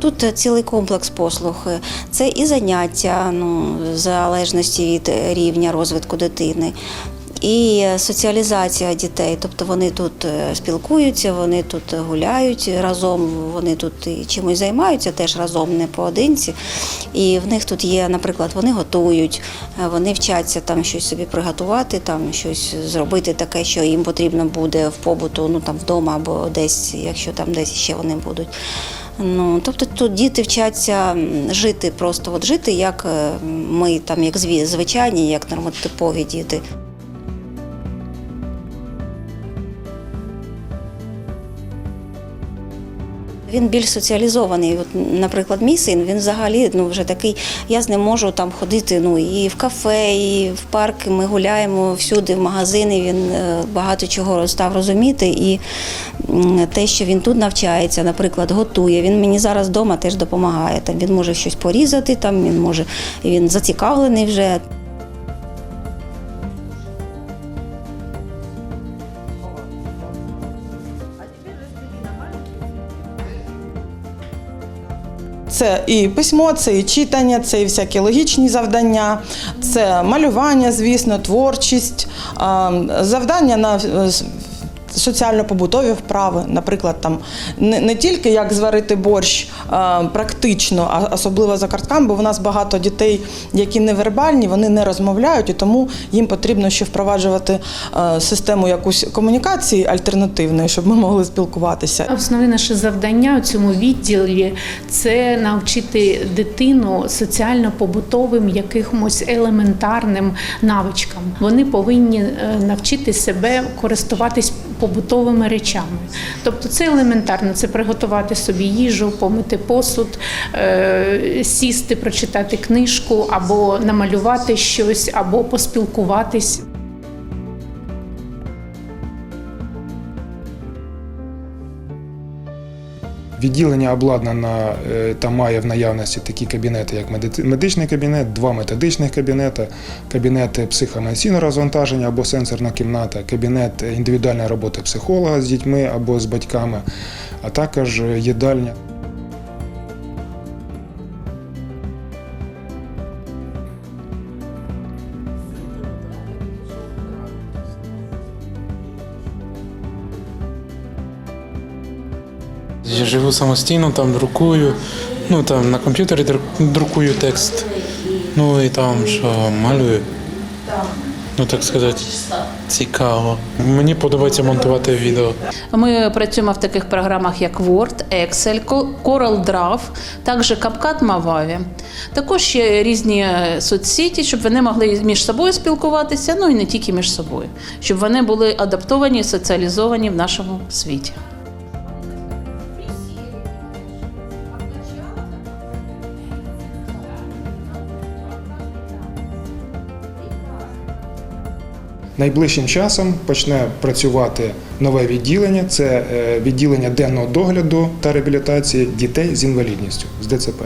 Тут цілий комплекс послуг. Це і заняття, ну, в залежності від рівня розвитку дитини. І соціалізація дітей, тобто вони тут е, спілкуються, вони тут гуляють разом, вони тут чимось займаються теж разом, не поодинці. І в них тут є, наприклад, вони готують, е, вони вчаться там щось собі приготувати, там щось зробити таке, що їм потрібно буде в побуту, ну там вдома або десь, якщо там десь ще вони будуть. Ну, тобто тут діти вчаться жити, просто от жити, як е, ми там, як звичайні, як нормотипові діти. Він більш соціалізований. От, наприклад, мій син, він взагалі ну, вже такий, я з ним можу там ходити ну, і в кафе, і в парк. Ми гуляємо всюди, в магазини. Він е, багато чого став розуміти. І те, що він тут навчається, наприклад, готує. Він мені зараз вдома теж допомагає. Там він може щось порізати, там він може, він зацікавлений вже. Це і письмо, це і читання, це і всякі логічні завдання, це малювання, звісно, творчість, завдання на е, соціально-побутові вправи, наприклад, там не, не тільки як зварити борщ а, практично, а особливо за картками, бо в нас багато дітей, які не вербальні, вони не розмовляють, і тому їм потрібно ще впроваджувати е, систему якусь комунікації альтернативної, щоб ми могли спілкуватися. Основне наше завдання у цьому відділі це навчити дитину соціально-побутовим якимось елементарним навичкам. Вони повинні е, навчити себе користуватись побутовими речами. Тобто це елементарно, це приготувати собі їжу, помити посуд, е, сісти, прочитати книжку або намалювати щось, або поспілкуватись. Відділення обладнано е, та має в наявності такі кабінети, як меди- медичний кабінет, два методичних кабінети, кабінет психоемоційного розвантаження або сенсорна кімната, кабінет індивідуальної роботи психолога з дітьми або з батьками, а також їдальня. Я живу самостійно, там друкую. Ну там на комп'ютері друкую текст. Ну і там що малюю. Ну так сказати, цікаво. Мені подобається монтувати відео. Ми працюємо в таких програмах, як Word, Excel, Coral Draw, також CapCut Mavavi. Також є різні соцсеті, щоб вони могли між собою спілкуватися, ну і не тільки між собою, щоб вони були адаптовані і соціалізовані в нашому світі. Найближчим часом почне працювати нове відділення. Це е, відділення денного догляду та реабілітації дітей з інвалідністю з ДЦП.